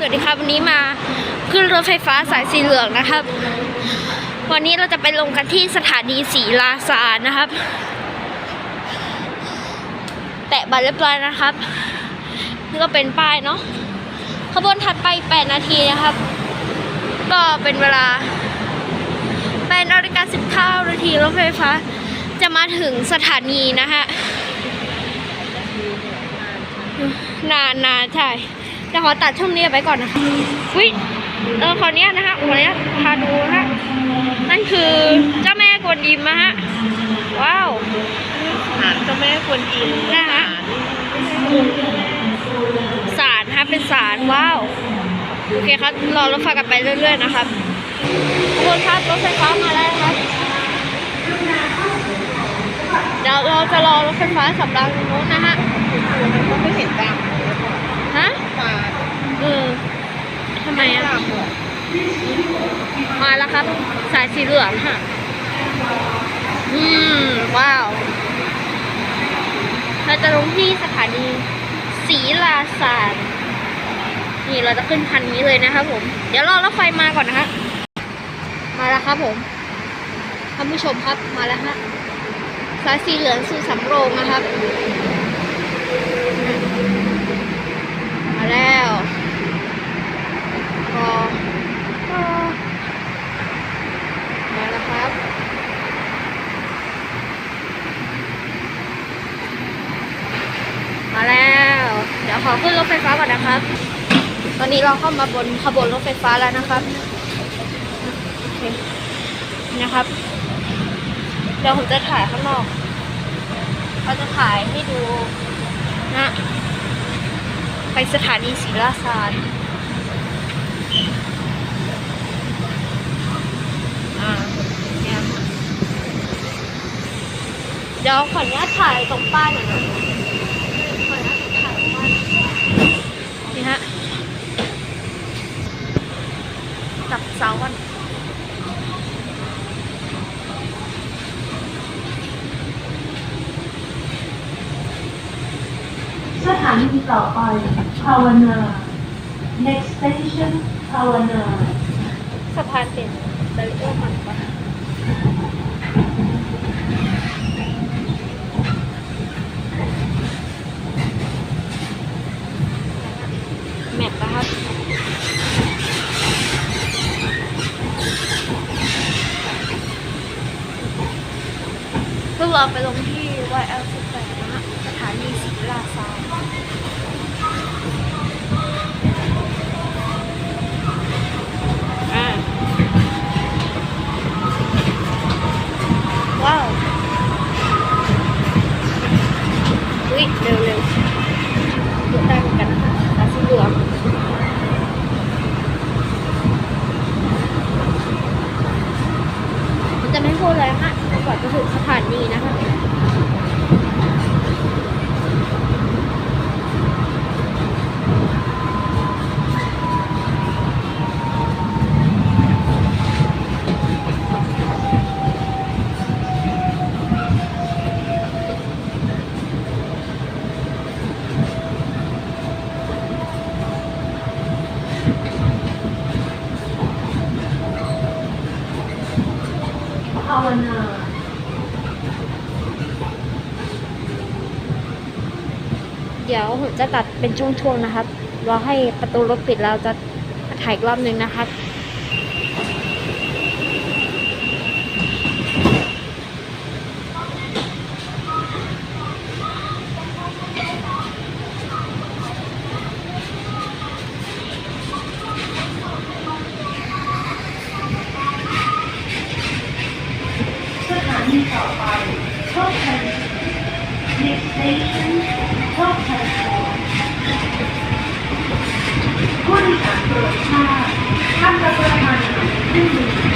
สวัสดีครับวันนี้มาขึ้นรถไฟฟ้าสายสีเหลืองนะครับ วันนี้เราจะไปลงกันที่สถานีศรีลาซานะครับ แตะบัตรเรียบร้อยนะครับนี่ก็เป็นป้ายเนาะขบวนถัดไป 8 นาทีนะครับ ก็เป็นเวลา8นาฬิกา19นาทีรถไฟฟ้า จะมาถึงสถานีนะฮะนานนานใช่ เดี๋ยวขอตัดช่วงนี้ไปก่อนนะคะวิเออขอเนี้ยนะคะขอเนี้ยพาดูนะฮะนั่นคือเจ้าแม่กวนอิมนะฮะ ว้าวศาลเจ้าแม่กวนอิมนะฮะสารฮะเป็นสารว้าว โอเคครับ รอรถไฟกันไปเรื่อย ๆ นะครับขบวนครับรถไฟฟ้ามาแล้วครับ เดี๋ยวเราจะรอรถไฟฟ้าสำรางตรงนู้นนะฮะมันก็ไม่เห็นด ฮะำตา เออทำไมอะ ดำหมด มาแล้วครับ สีเหลืองค่ะ อืม ว้าว เราจะลงที่สถานีศรีลาซานนี่เราจะขึ้นคันนี้เลยนะครับผม เดี๋ยวรอรถไฟมาก่อนนะฮะ มาแล้วครับผมท่านผู้ชมครับมาแล้วฮะสายสีเหลืองสู่สำโรงนะครับ มาแล้วรอรอมาแล้วครับ มาแล้ว เดี๋ยวข อขึ้นรถไฟฟ้าก่อนนะครับ ตอนนี้เราเข้ามาบนขบวนรถไฟฟ้าแล้วนะครับโอเคนะครับ เดี๋ยวผมจะถ่ายข้างนอกเราจะถ่ายให้ดูนะ ไปสถานีศรีราชาอ่าเนี่ยเดี๋ยวขออนุญาตถ่ายตรงป้ายหน่อยนะขออนุญาตถ่ายตรงป้ายนี่ฮะจับ เสากันสถานีต่อไปภาวนา next station ภาวนาสะพานเป็นเบลเออร์มันปะแมปนะครับ พวกเราไปลงที่ YL18 นะฮะสถานีศรีราชาอ่าว้าวอุ้ยเร็วเร็วๆดูได้เหมือนกันนะคะตาสีเหลืองมันจะไม่พูดเลยฮะจน กว่าจะถึงสถานีนะคะภาวนา เดี๋ยวผมจะตัดเป็นช่วงๆนะครับรอให้ประตูรถปิดแล้วจะถ่ายรอบนึงนะครับสถานีต่อไปโชคชัย next station ชคชัยผู้โดยสารโปรดทราบท่านรับประทานอาหารเครื่องดื่